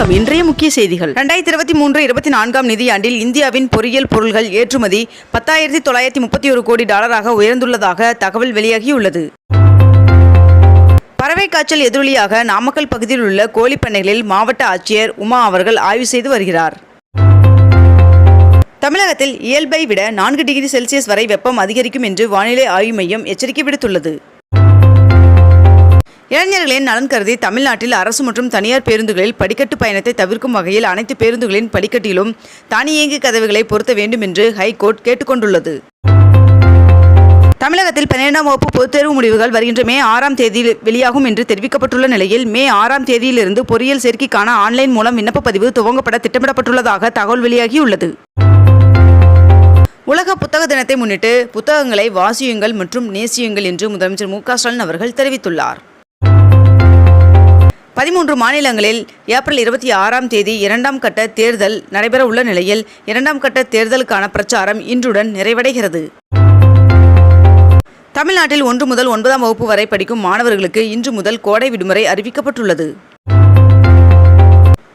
வணக்கம். இன்றைய முக்கிய செய்திகள். ரெண்டாயிரத்தி இருபத்தி மூன்று இருபத்தி நான்காம் நிதியாண்டில் இந்தியாவின் பொறியியல் பொருள்கள் ஏற்றுமதி பத்தாயிரத்தி தொள்ளாயிரத்தி முப்பத்தி ஒரு கோடி டாலராக உயர்ந்துள்ளதாக தகவல் வெளியாகியுள்ளது. பறவை காய்ச்சல் எதிரொலியாக நாமக்கல் பகுதியில் உள்ள கோழிப்பண்ணைகளில் மாவட்ட ஆட்சியர் உமா அவர்கள் ஆய்வு செய்து வருகிறார். தமிழகத்தில் இயல்பை விட நான்கு டிகிரி செல்சியஸ் வரை வெப்பம் அதிகரிக்கும் என்று வானிலை ஆய்வு மையம் எச்சரிக்கை விடுத்துள்ளது. இளைஞர்களின் நலன் கருதி தமிழ்நாட்டில் அரசு மற்றும் தனியார் பேருந்துகளில் படிக்கட்டு பயணத்தை தவிர்க்கும் வகையில் அனைத்து பேருந்துகளின் படிக்கட்டிலும் தானியங்கி கதவுகளை பொருத்த வேண்டும் என்று ஹைகோர்ட் கேட்டுக்கொண்டுள்ளது. தமிழகத்தில் பன்னிரெண்டாம் வகுப்பு பொதுத் தேர்வு முடிவுகள் வருகின்ற மே ஆறாம் தேதியில் வெளியாகும் என்று தெரிவிக்கப்பட்டுள்ள நிலையில் மே ஆறாம் தேதியிலிருந்து பொறியியல் சேர்க்கைக்கான ஆன்லைன் மூலம் விண்ணப்ப பதிவு துவங்கப்பட திட்டமிடப்பட்டுள்ளதாக தகவல் வெளியாகியுள்ளது. உலக புத்தக தினத்தை முன்னிட்டு புத்தகங்களை வாசியுங்கள் மற்றும் நேசியுங்கள் என்று முதலமைச்சர் மு க ஸ்டாலின் அவர்கள் தெரிவித்துள்ளார். பதிமூன்று மாநிலங்களில் ஏப்ரல் இருபத்தி ஆறாம் தேதி இரண்டாம் கட்ட தேர்தல் நடைபெற உள்ள நிலையில் இரண்டாம் கட்ட தேர்தலுக்கான பிரச்சாரம் இன்றுடன் நிறைவடைகிறது. தமிழ்நாட்டில் ஒன்று முதல் ஒன்பதாம் வகுப்பு வரை படிக்கும் மாணவர்களுக்கு இன்று முதல் கோடை விடுமுறை அறிவிக்கப்பட்டுள்ளது.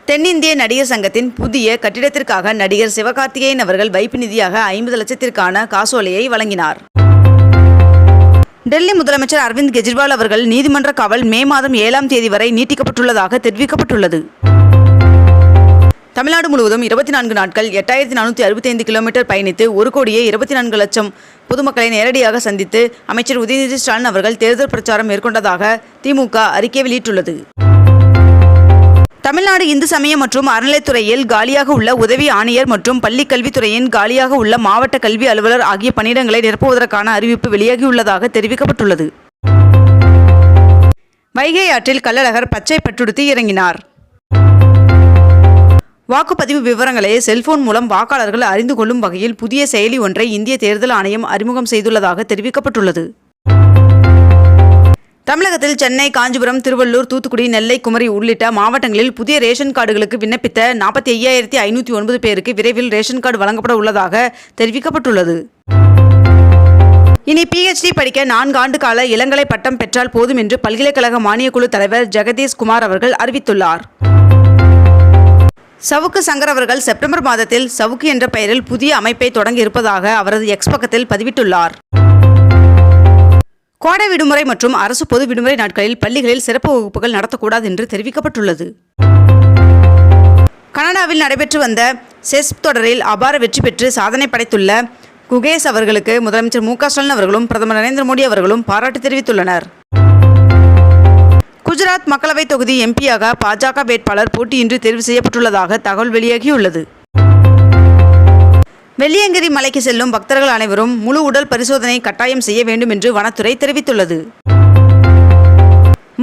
தென்னிந்திய நடிகர் சங்கத்தின் புதிய கட்டிடத்திற்காக நடிகர் சிவகார்த்திகேயன் அவர்கள் வைப்பு நிதியாக ஐம்பது லட்சத்திற்கான காசோலையை வழங்கினார். டெல்லி முதலமைச்சர் அரவிந்த் கெஜ்ரிவால் அவர்கள் நீதிமன்ற காவல் மே மாதம் ஏழாம் தேதி வரை நீட்டிக்கப்பட்டுள்ளதாக தெரிவிக்கப்பட்டுள்ளது. தமிழ்நாடு முழுவதும் இருபத்தி நான்கு நாட்கள் எட்டாயிரத்தி நானூற்றி அறுபத்தைந்து கிலோமீட்டர் பயணித்து ஒரு கோடியே இருபத்தி நான்கு லட்சம் பொதுமக்களை நேரடியாக சந்தித்து அமைச்சர் உதயநிதி ஸ்டாலின் அவர்கள் தேர்தல் பிரச்சாரம் மேற்கொண்டதாக திமுக அறிக்கை வெளியிட்டுள்ளது. தமிழ்நாடு இந்து சமய மற்றும் அறநிலைத்துறையில் காலியாக உள்ள உதவி ஆணையர் மற்றும் பள்ளிக் கல்வித்துறையின் காலியாக உள்ள மாவட்ட கல்வி அலுவலர் ஆகிய பணியிடங்களை நிரப்புவதற்கான அறிவிப்பு வெளியாகியுள்ளதாக தெரிவிக்கப்பட்டுள்ளது. வைகை ஆற்றில் கள்ளழகர் பச்சை பட்டுடுத்தி இறங்கினார். வாக்குப்பதிவு விவரங்களை செல்போன் மூலம் வாக்காளர்கள் அறிந்து கொள்ளும் வகையில் புதிய செயலி ஒன்றை இந்திய தேர்தல் ஆணையம் அறிமுகம் செய்துள்ளதாக தெரிவிக்கப்பட்டுள்ளது. தமிழகத்தில் சென்னை காஞ்சிபுரம் திருவள்ளூர் தூத்துக்குடி நெல்லை குமரி உள்ளிட்ட மாவட்டங்களில் புதிய ரேஷன் கார்டுகளுக்கு விண்ணப்பித்த நாற்பத்தி ஐயாயிரத்தி ஐநூற்றி ஒன்பது பேருக்கு விரைவில் ரேஷன் கார்டு வழங்கப்பட உள்ளதாக தெரிவிக்கப்பட்டுள்ளது. இனி பிஹெச்டி படிக்க நான்கு ஆண்டு கால இளங்கலை பட்டம் பெற்றால் போதும் என்று பல்கலைக்கழக மானியக்குழு தலைவர் ஜெகதீஷ் குமார் அவர்கள் அறிவித்துள்ளார். சவுக்கு சங்கர் அவர்கள் செப்டம்பர் மாதத்தில் சவுக்கு என்ற பெயரில் புதிய அமைப்பை தொடங்கி இருப்பதாக அவரது எக்ஸ் பக்கத்தில் பதிவிட்டுள்ளார். கோடை விடுமுறை மற்றும் அரசு பொது விடுமுறை நாட்களில் பள்ளிகளில் சிறப்பு வகுப்புகள் நடத்தக்கூடாது என்று தெரிவிக்கப்பட்டுள்ளது. கனடாவில் நடைபெற்று வந்த செஸ் தொடரில் அபார வெற்றி பெற்று சாதனை படைத்துள்ள குகேஷ் அவர்களுக்கு முதலமைச்சர் மு ஸ்டாலின் அவர்களும் பிரதமர் நரேந்திர மோடி அவர்களும் பாராட்டு தெரிவித்துள்ளனர். குஜராத் மக்களவைத் தொகுதி எம்பியாக பாஜக வேட்பாளர் போட்டியின்றி தேர்வு செய்யப்பட்டுள்ளதாக தகவல் வெளியாகியுள்ளது. வெள்ளியங்கிரி மலைக்கு செல்லும் பக்தர்கள் அனைவரும் முழு உடல் பரிசோதனை கட்டாயம் செய்ய வேண்டும் என்று வனத்துறை தெரிவித்துள்ளது.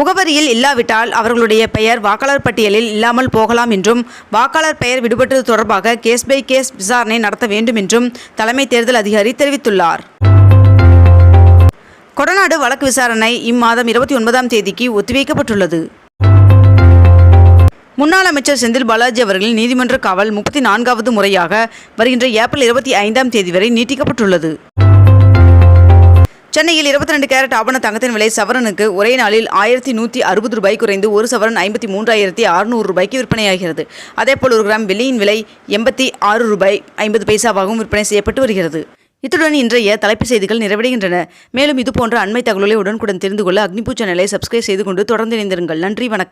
முகவரியில் இல்லாவிட்டால் அவர்களுடைய பெயர் வாக்காளர் பட்டியலில் இல்லாமல் போகலாம் என்றும் வாக்காளர் பெயர் விடுபட்டது தொடர்பாக கேஸ் பை கேஸ் விசாரணை நடத்த வேண்டும் என்றும் தலைமை தேர்தல் அதிகாரி தெரிவித்துள்ளார். கொடநாடு வழக்கு விசாரணை இம்மாதம் இருபத்தி ஒன்பதாம் தேதிக்கு ஒத்திவைக்கப்பட்டுள்ளது. முன்னாள் அமைச்சர் செந்தில் பாலாஜி அவர்களின் நீதிமன்ற காவல் முப்பத்தி நான்காவது முறையாக வருகின்ற ஏப்ரல் இருபத்தி ஐந்தாம் தேதி வரை நீட்டிக்கப்பட்டுள்ளது. சென்னையில் இருபத்தி ரெண்டு கேரட் ஆபண தங்கத்தின் விலை சவரனுக்கு ஒரே நாளில் ஆயிரத்தி நூற்றி அறுபது ரூபாய் குறைந்து ஒரு சவரன் ஐம்பத்தி மூன்றாயிரத்தி அறுநூறு ரூபாய்க்கு விற்பனையாகிறது. அதேபோல் ஒரு கிராம் வெள்ளியின் விலை எண்பத்தி ஆறு ரூபாய் ஐம்பது பைசாவாகவும் விற்பனை செய்யப்பட்டு வருகிறது. இத்துடன் இன்றைய தலைப்பு செய்திகள் நிறைவடைகின்றன. மேலும் இதுபோன்ற அண்மை தகவலை உடனுக்குடன் தெரிந்து கொள்ள அக்னிபூ சேனலை சப்ஸ்கிரைப் செய்து கொண்டு தொடர்ந்து இணைந்திருங்கள். நன்றி வணக்கம்.